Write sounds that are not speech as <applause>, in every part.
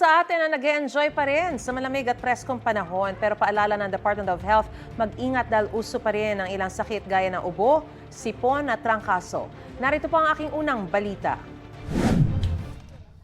sa atin ang nag enjoy pa rin sa malamig at preskong panahon pero paalala ng Department of Health, mag-ingat dahil uso pa rin ang ilang sakit gaya ng ubo, sipon at trangkaso. Narito po ang aking unang balita.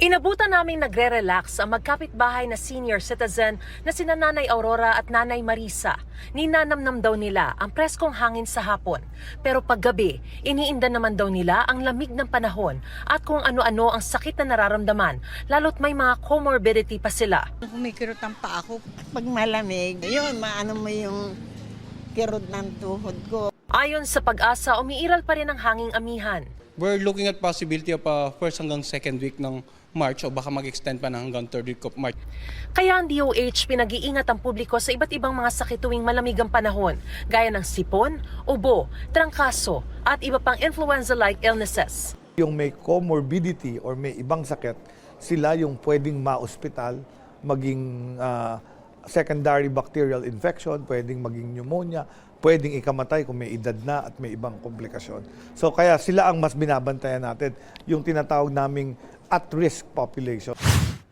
Inabutan naming nagre-relax ang magkapitbahay na senior citizen na sina Nanay Aurora at Nanay Marisa. Ninanamnam daw nila ang preskong hangin sa hapon. Pero paggabi, iniinda naman daw nila ang lamig ng panahon at kung ano-ano ang sakit na nararamdaman, lalo't may mga comorbidity pa sila. Kumikirot ang paa ko pag malamig. Yun, maano mo yung kirot ng tuhod ko. Ayon sa pag-asa, umiiral pa rin ang hanging amihan. We're looking at possibility of uh, first hanggang second week ng March o baka mag-extend pa na hanggang third week of March. Kaya ang DOH pinag-iingat ang publiko sa iba't ibang mga sakit tuwing malamig ang panahon, gaya ng sipon, ubo, trangkaso, at iba pang influenza-like illnesses. yung may comorbidity or may ibang sakit, sila yung pwedeng ma-hospital, maging ah, secondary bacterial infection, pwedeng maging pneumonia, pwedeng ikamatay kung may edad na at may ibang komplikasyon. So kaya sila ang mas binabantayan natin, yung tinatawag naming at-risk population.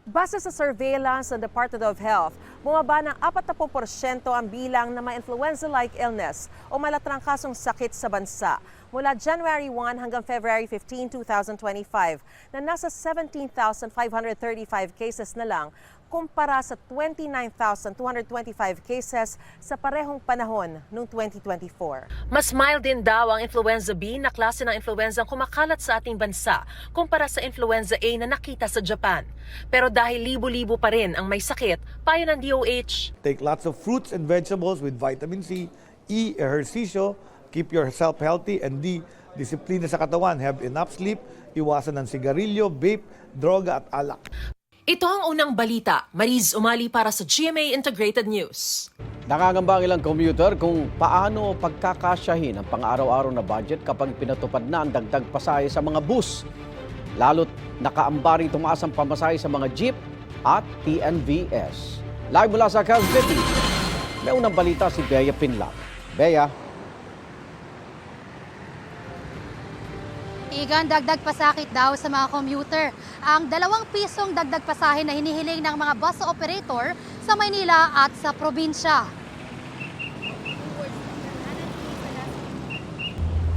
Base sa surveillance ng Department of Health, bumaba ng 40% ang bilang ng mga influenza-like illness o malatrangkasong sakit sa bansa mula January 1 hanggang February 15, 2025 na nasa 17,535 cases na lang kumpara sa 29,225 cases sa parehong panahon noong 2024. Mas mild din daw ang influenza B na klase ng influenza ang kumakalat sa ating bansa kumpara sa influenza A na nakita sa Japan. Pero dahil libo-libo pa rin ang may sakit, payo ng DOH, Take lots of fruits and vegetables with vitamin C, E, ehersisyo, keep yourself healthy, and D, disiplina sa katawan, have enough sleep, iwasan ng sigarilyo, vape, droga at alak. Ito ang unang balita. Mariz Umali para sa GMA Integrated News. Nakangamba ang ilang commuter kung paano pagkakasyahin ang pang-araw-araw na budget kapag pinatupad na ang dagdag pasahe sa mga bus. Lalo't nakaambaring tumaas ang pamasahe sa mga jeep at TNVS. Live mula sa Cal City, may unang balita si Bea Pinlac. Bea, Igan, dagdag pasakit daw sa mga commuter. Ang dalawang pisong dagdag pasahe na hinihiling ng mga bus operator sa Maynila at sa probinsya.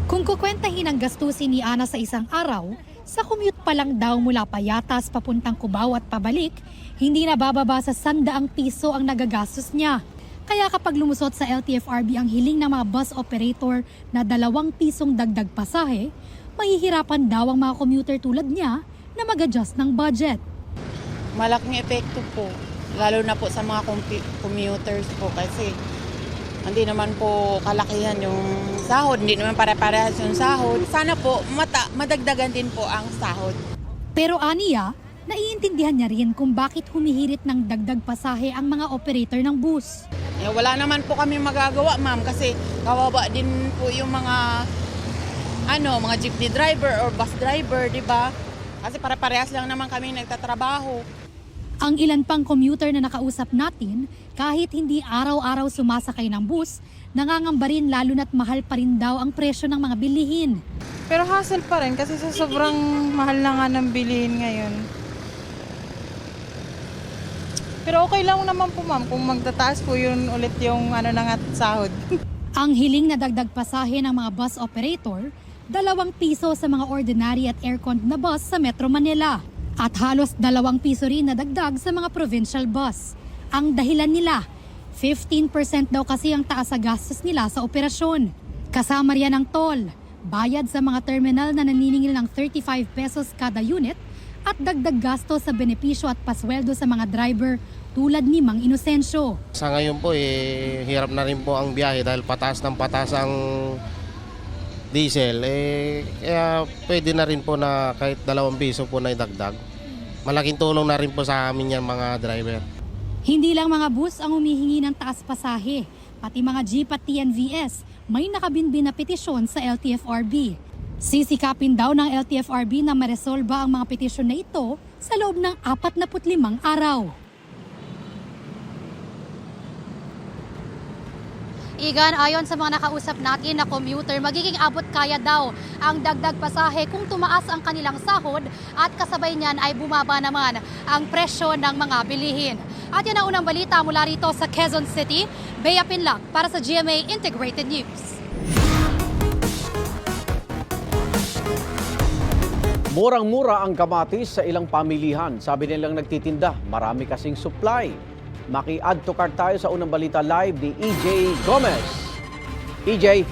Kung kukwentahin ang gastusin ni Ana sa isang araw, sa commute pa lang daw mula Payatas papuntang Cubao at pabalik, hindi na bababa sa sandaang piso ang nagagastos niya. Kaya kapag lumusot sa LTFRB ang hiling ng mga bus operator na dalawang pisong dagdag pasahe, mahihirapan daw ang mga commuter tulad niya na mag-adjust ng budget. Malaking epekto po. Lalo na po sa mga commuters po kasi hindi naman po kalakihan yung sahod. Hindi naman pare-parehas yung sahod. Sana po mata, madagdagan din po ang sahod. Pero aniya, naiintindihan niya rin kung bakit humihirit ng dagdag pasahe ang mga operator ng bus. Eh, wala naman po kami magagawa, ma'am, kasi kawawa din po yung mga ano, mga jeepney driver or bus driver, di ba? Kasi para-parehas lang naman kami nagtatrabaho. Ang ilan pang commuter na nakausap natin, kahit hindi araw-araw sumasakay ng bus, nangangamba rin lalo na't mahal pa rin daw ang presyo ng mga bilihin. Pero hassle pa rin kasi sa sobrang mahal na nga ng bilihin ngayon. Pero okay lang naman po ma'am kung magtataas po yun ulit yung ano na nga sahod. <laughs> Ang hiling na dagdag pasahe ng mga bus operator, dalawang piso sa mga ordinary at aircon na bus sa Metro Manila. At halos dalawang piso rin na dagdag sa mga provincial bus. Ang dahilan nila, 15% daw kasi ang taas sa gastos nila sa operasyon. Kasama riyan ang toll, bayad sa mga terminal na naniningil ng 35 pesos kada unit at dagdag gasto sa benepisyo at pasweldo sa mga driver tulad ni Mang Inocencio. Sa ngayon po, eh, hirap na rin po ang biyahe dahil pataas ng pataas ang diesel. Eh, kaya pwede na rin po na kahit dalawang piso po na idagdag. Malaking tulong na rin po sa amin yan mga driver. Hindi lang mga bus ang humihingi ng taas pasahe, pati mga jeep at TNVS may nakabinbin na petisyon sa LTFRB. Sisikapin daw ng LTFRB na maresolba ang mga petisyon na ito sa loob ng 45 araw. Igan, ayon sa mga nakausap natin na commuter, magiging abot kaya daw ang dagdag pasahe kung tumaas ang kanilang sahod at kasabay niyan ay bumaba naman ang presyo ng mga bilihin. At yan ang unang balita mula rito sa Quezon City. Bea Pinlac para sa GMA Integrated News. Murang-mura ang kamatis sa ilang pamilihan. Sabi nilang nagtitinda, marami kasing supply. Maki-add to cart tayo sa unang balita live ni EJ Gomez. EJ,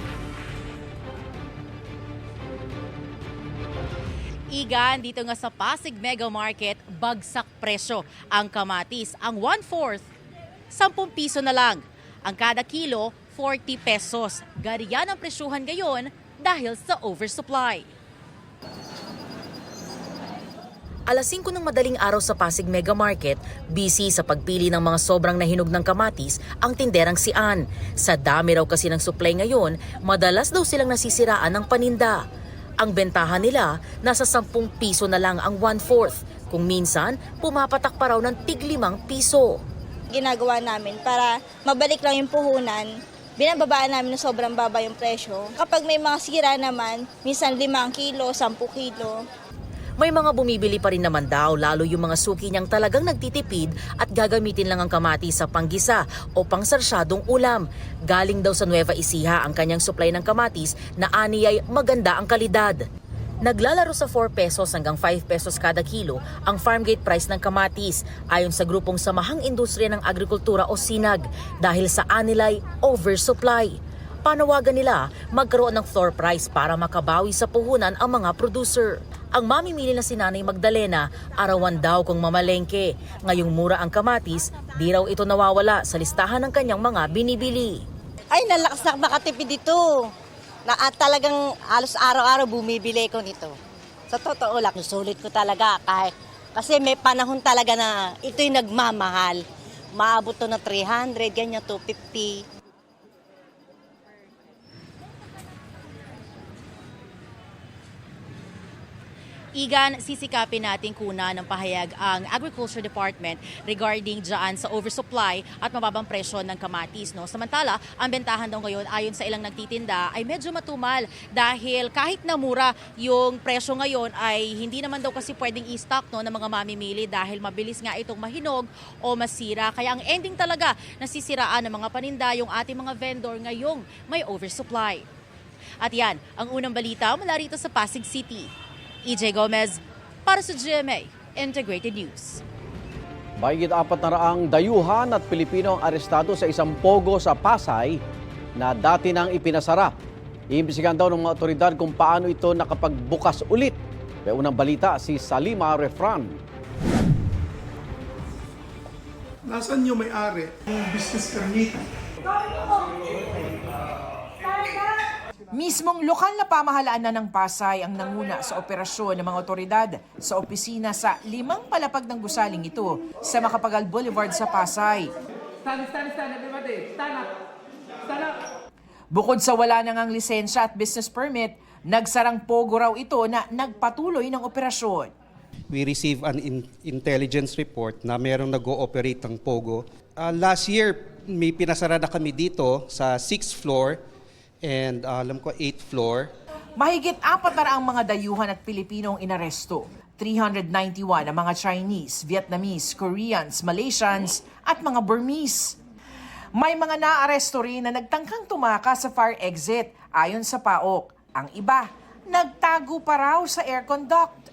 Igan, dito nga sa Pasig Mega Market, bagsak presyo ang kamatis. Ang 1-4, 10 piso na lang. Ang kada kilo, 40 pesos. Gariyan ang presyuhan ngayon dahil sa oversupply. Alas 5 ng madaling araw sa Pasig Mega Market, busy sa pagpili ng mga sobrang nahinog ng kamatis ang tinderang si Ann. Sa dami raw kasi ng supply ngayon, madalas daw silang nasisiraan ng paninda. Ang bentahan nila, nasa 10 piso na lang ang 1-4. Kung minsan, pumapatak pa raw ng tig 5 piso. ginagawa namin para mabalik lang yung puhunan. Binababaan namin na sobrang baba yung presyo. Kapag may mga sira naman, minsan 5 kilo, 10 kilo. May mga bumibili pa rin naman daw, lalo yung mga suki niyang talagang nagtitipid at gagamitin lang ang kamatis sa panggisa o pangsarsyadong ulam. Galing daw sa Nueva Ecija ang kanyang supply ng kamatis na ani ay maganda ang kalidad. Naglalaro sa 4 pesos hanggang 5 pesos kada kilo ang farm gate price ng kamatis ayon sa grupong Samahang Industriya ng Agrikultura o SINAG dahil sa anilay oversupply. Panawagan nila magkaroon ng floor price para makabawi sa puhunan ang mga producer. Ang mamimili na si Nanay Magdalena, arawan daw kung mamalengke. Ngayong mura ang kamatis, di raw ito nawawala sa listahan ng kanyang mga binibili. Ay, nalakas na makatipid dito. Na at talagang alos araw-araw bumibili ko nito. Sa totoo lang, sulit ko talaga kahit kasi may panahon talaga na ito'y nagmamahal. Maabot to na 300, ganyan 250. Igan, sisikapin natin kuna ng pahayag ang Agriculture Department regarding dyan sa oversupply at mababang presyo ng kamatis. No? Samantala, ang bentahan daw ngayon ayon sa ilang nagtitinda ay medyo matumal dahil kahit na mura yung presyo ngayon ay hindi naman daw kasi pwedeng i-stock no, ng mga mamimili dahil mabilis nga itong mahinog o masira. Kaya ang ending talaga nasisiraan ng mga paninda yung ating mga vendor ngayong may oversupply. At yan, ang unang balita mula rito sa Pasig City. EJ Gomez para sa GMA Integrated News. Mahigit apat na raang dayuhan at Pilipino ang arestado sa isang pogo sa Pasay na dati nang ipinasara. Iimbisigan daw ng mga otoridad kung paano ito nakapagbukas ulit. May unang balita si Salima Refran. Nasaan yung may-ari? Yung business permit. Mismong lokal na pamahalaan na ng Pasay ang nanguna sa operasyon ng mga otoridad sa opisina sa limang palapag ng gusaling ito sa Makapagal Boulevard sa Pasay. Bukod sa wala nang ang lisensya at business permit, nagsarang pogo raw ito na nagpatuloy ng operasyon. We receive an in- intelligence report na merong nag-ooperate ng Pogo. Uh, last year, may pinasara na kami dito sa 6th floor and uh, alam ko 8th floor. Mahigit apat na raang mga dayuhan at Pilipinong inaresto. 391 ang mga Chinese, Vietnamese, Koreans, Malaysians at mga Burmese. May mga naaresto rin na nagtangkang tumaka sa fire exit ayon sa PAOK. Ang iba, nagtago pa raw sa aircon duct.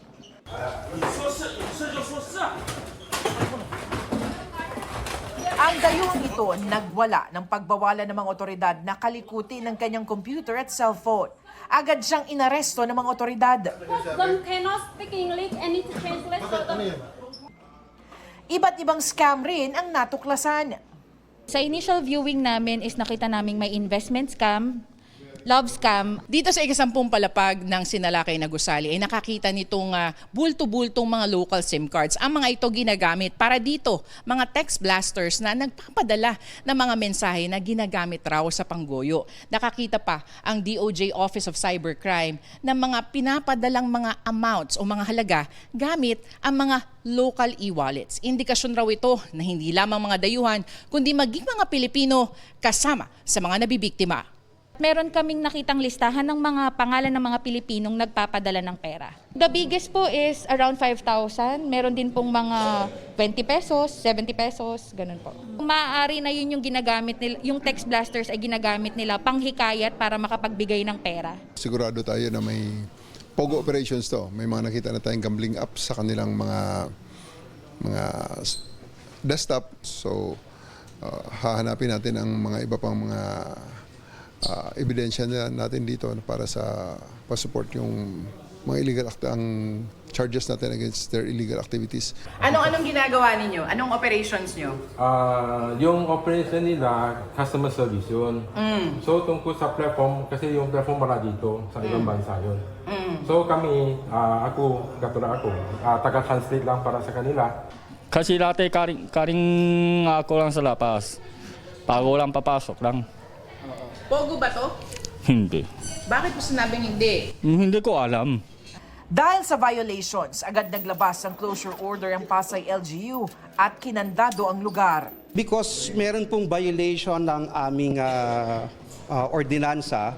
Ang dayuhang ito nagwala ng pagbawalan ng mga otoridad na kalikuti ng kanyang computer at cellphone. Agad siyang inaresto ng mga otoridad. Iba't ibang scam rin ang natuklasan. Sa initial viewing namin is nakita namin may investment scam love scam. Dito sa ikasampung palapag ng Sinalakay na Gusali ay nakakita nitong ah, bulto-bultong mga local SIM cards. Ang mga ito ginagamit para dito, mga text blasters na nagpapadala ng mga mensahe na ginagamit raw sa panggoyo. Nakakita pa ang DOJ Office of Cybercrime ng mga pinapadalang mga amounts o mga halaga gamit ang mga local e-wallets. Indikasyon raw ito na hindi lamang mga dayuhan, kundi maging mga Pilipino kasama sa mga nabibiktima. Meron kaming nakitang listahan ng mga pangalan ng mga Pilipinong nagpapadala ng pera. The biggest po is around 5,000. Meron din pong mga 20 pesos, 70 pesos, ganun po. Maaari na yun yung ginagamit nila, yung text blasters ay ginagamit nila panghikayat para makapagbigay ng pera. Sigurado tayo na may pogo operations to. May mga nakita na tayong gambling apps sa kanilang mga mga desktop. So, uh, hahanapin natin ang mga iba pang mga uh, ebidensya na natin dito para sa pa-support yung mga illegal act ang charges natin against their illegal activities. Anong-anong ginagawa ninyo? Anong operations nyo? Ah, yung operation nila, customer service yun. So, tungkol sa platform, kasi yung platform wala dito, sa ibang bansa yun. So, kami, ah, ako, katulad ako, ah, taga-translate lang para sa kanila. Kasi dati karing, karing ako lang sa lapas. Bago lang papasok lang. Pogo ba to? Hindi. Bakit mo sinabing hindi? Hmm, Hindi ko alam. Dahil sa violations, agad naglabas ng closure order ang Pasay LGU at kinandado ang lugar. Because meron pong violation ng aming ah, ah, ordinansa,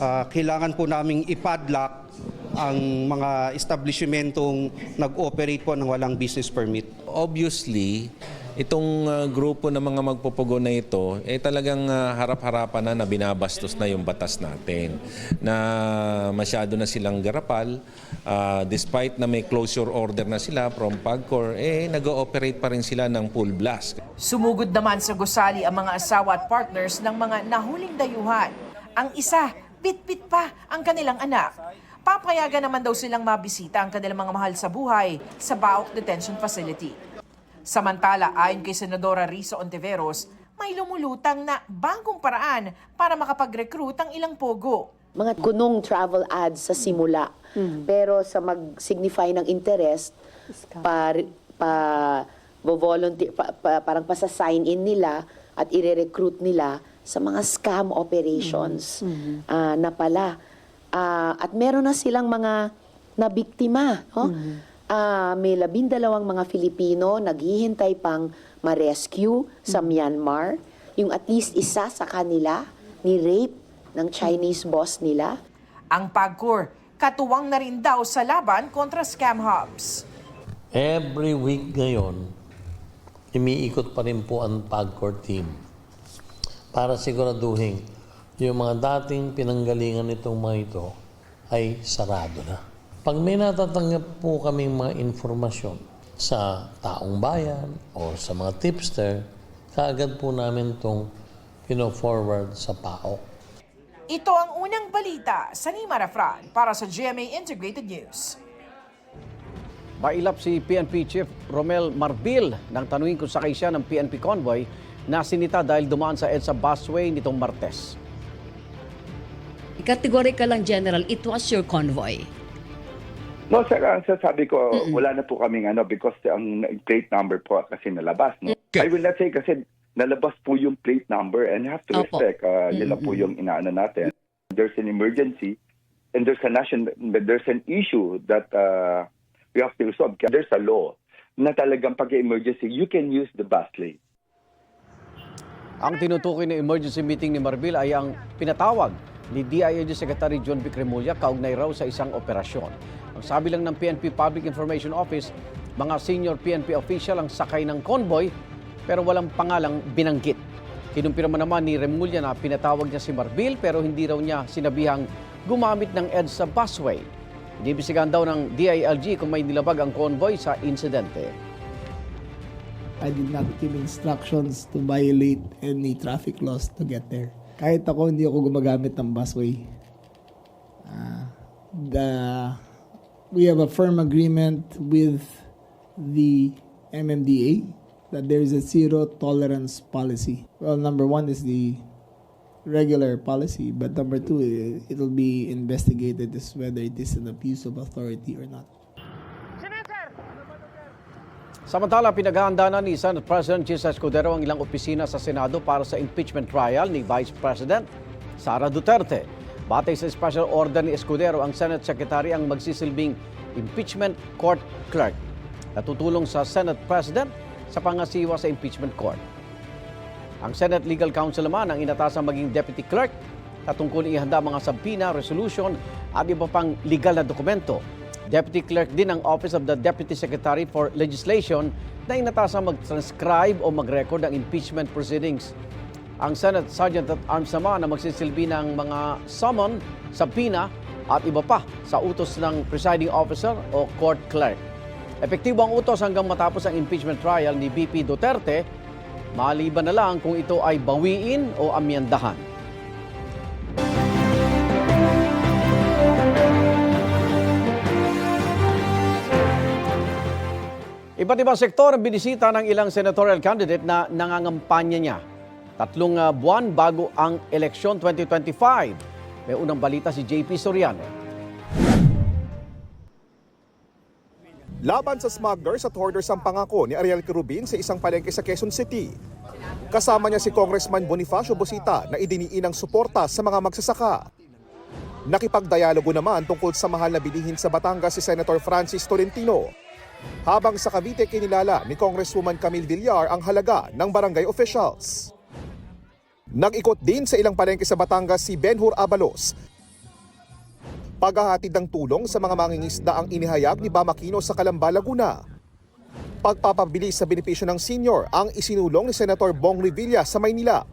ah, kailangan po naming ipadlock ang mga establishmentong nag-operate po ng walang business permit. Obviously, itong uh, grupo ng mga magpupugo na ito, eh talagang uh, harap-harapan na na binabastos na yung batas natin. Na masyado na silang garapal, uh, despite na may closure order na sila from PAGCOR, eh nag-ooperate pa rin sila ng full blast. Sumugod naman sa gusali ang mga asawa at partners ng mga nahuling dayuhan. Ang isa, bit-bit pa ang kanilang anak. Papayagan naman daw silang mabisita ang kanilang mga mahal sa buhay sa Baok Detention Facility. Samantala, ayon kay Senadora Risa Ontiveros, may lumulutang na bagong paraan para makapag-recruit ang ilang pogo. Mga kunong travel ads sa simula. Pero sa mag-signify ng interest, pa, pa, volunteer, pa, pa- parang pasa-sign in nila at ire-recruit nila sa mga scam operations ah, na pala. Ah, at meron na silang mga nabiktima. No? Ah, may labindalawang mga Filipino naghihintay pang ma-rescue sa Myanmar. Yung at least isa sa kanila ni-rape ng Chinese boss nila. Ang PAGCOR, katuwang na rin daw sa laban kontra scam hubs. Every week ngayon, umiikot pa rin po ang PAGCOR team para siguraduhin yung mga dating pinanggalingan nitong mga ito ay sarado na. Pag may natatanggap po kaming mga informasyon sa taong bayan o sa mga tipster, kaagad po namin itong pino-forward sa PAOK. Ito ang unang balita sa Nima Rafran para sa GMA Integrated News. Mailap si PNP Chief Romel Marbil nang tanungin kung sakay siya ng PNP convoy na sinita dahil dumaan sa EDSA busway nitong Martes. Categorical lang, General, it was your convoy. No, sir, ang sasabi ko, wala na po kaming ano because ang plate number po kasi nalabas. No? I will not say kasi nalabas po yung plate number and you have to Opo. respect. Uh, Yun lang po yung inaano natin. There's an emergency and there's a national, there's an issue that uh, we have to resolve. There's a law na talagang pag-emergency, you can use the bus lane. Ang tinutukoy na emergency meeting ni Marbil ay ang pinatawag ni DILG Secretary John Vic Remulla kaugnay raw sa isang operasyon. Sabi lang ng PNP Public Information Office, mga senior PNP official ang sakay ng convoy pero walang pangalang binanggit. Kinumpirma naman ni Remulla na pinatawag niya si Marbil pero hindi raw niya sinabihang gumamit ng EDSA busway. Inibisigan daw ng DILG kung may nilabag ang convoy sa insidente. I did not give instructions to violate any traffic laws to get there. Kahit ako, hindi ako gumagamit ng busway. Ah, the, we have a firm agreement with the MMDA that there is a zero tolerance policy. Well, number one is the regular policy. But number two, it, it'll be investigated as whether it is an abuse of authority or not. Samantala, pinaghahanda na ni Senate President Jesus Escudero ang ilang opisina sa Senado para sa impeachment trial ni Vice President Sara Duterte. Batay sa special order ni Escudero, ang Senate Secretary ang magsisilbing impeachment court clerk. Natutulong sa Senate President sa pangasiwa sa impeachment court. Ang Senate Legal Counsel naman ang inatasang maging deputy clerk na tungkol ihanda mga sabpina, resolution at iba pang legal na dokumento. Deputy clerk din ang Office of the Deputy Secretary for Legislation na inatasang mag-transcribe o mag-record ng impeachment proceedings. Ang Senate Sergeant at Arms naman na magsisilbi ng mga summon, sabpina at iba pa sa utos ng presiding officer o court clerk. Epektibo ang utos hanggang matapos ang impeachment trial ni BP Duterte, maliban na lang kung ito ay bawiin o amyendahan. Iba't ibang sektor ang binisita ng ilang senatorial candidate na nangangampanya niya. Tatlong ah, buwan bago ang eleksyon 2025. May unang balita si JP Soriano. Laban sa smugglers at hoarders ang pangako ni Ariel Kirubin sa isang palengke sa Quezon City. Kasama niya si Congressman Bonifacio Busita na idiniin ang suporta sa mga magsasaka. Nakipagdialogo naman tungkol sa mahal na bilihin sa Batangas si Senator Francis Tolentino. Habang sa Cavite kinilala ni Congresswoman Camille Villar ang halaga ng barangay officials. Nag-ikot din sa ilang palengke sa Batangas si Benhur Abalos paghahatid ng tulong sa mga mangingisda ang inihayag ni Bamakino sa Calamba, Laguna. Pagpapabilis sa benepisyo ng senior ang isinulong ni Senator Bong Revilla sa Maynila.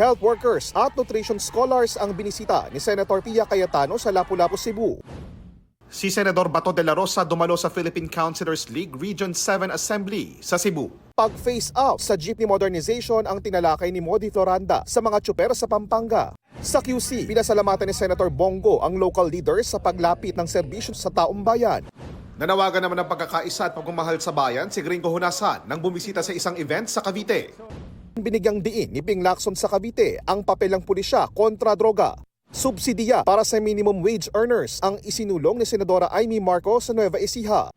Health workers at nutrition scholars ang binisita ni Senator Pia Cayetano sa Lapu-Lapu, Cebu. Si Senador Bato de la Rosa dumalo sa Philippine Councilors League Region 7 Assembly sa Cebu. Pag-face out sa jeepney modernization ang tinalakay ni Modi Floranda sa mga tsuper sa Pampanga. Sa QC, pinasalamatan ni Senator Bongo ang local leaders sa paglapit ng serbisyo sa taong bayan. Nanawagan naman ng pagkakaisa at pagmamahal sa bayan si Gringo Hunasan nang bumisita sa isang event sa Cavite. Binigyang diin ni Ping Lacson sa Cavite ang papel ng pulisya kontra droga. Subsidiya para sa minimum wage earners ang isinulong ni Senadora Amy Marcos sa Nueva Ecija.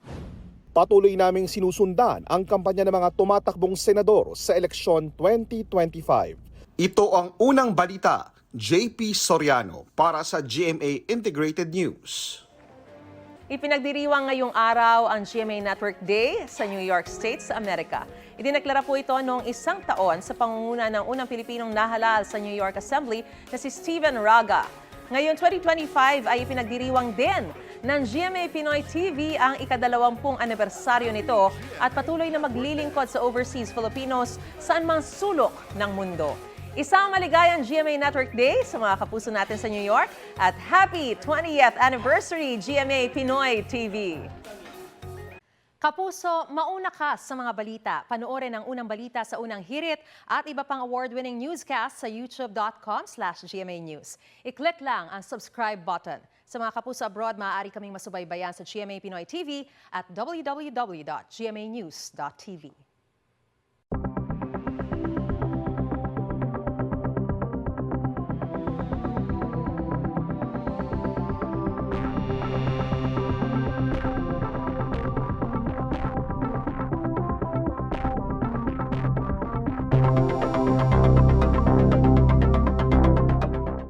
Patuloy naming sinusundan ang kampanya ng mga tumatakbong senador sa eleksyon 2025. Ito ang unang balita, JP Soriano para sa GMA Integrated News. Ipinagdiriwang ngayong araw ang GMA Network Day sa New York State sa Amerika. Idineklara po ito noong isang taon sa pangunguna ng unang Pilipinong nahalal sa New York Assembly na si Steven Raga. Ngayon 2025 ay ipinagdiriwang din ng GMA Pinoy TV ang ikadalawampung anibersaryo nito at patuloy na maglilingkod sa overseas Filipinos saan mang sulok ng mundo. Isang maligayang GMA Network Day sa mga kapuso natin sa New York at happy 20th anniversary GMA Pinoy TV. Kapuso, mauna ka sa mga balita. Panoorin ang unang balita sa unang hirit at iba pang award-winning newscast sa youtube.com slash GMA News. I-click lang ang subscribe button. Sa mga kapuso abroad, maaari kaming masubaybayan sa GMA Pinoy TV at www.gmanews.tv.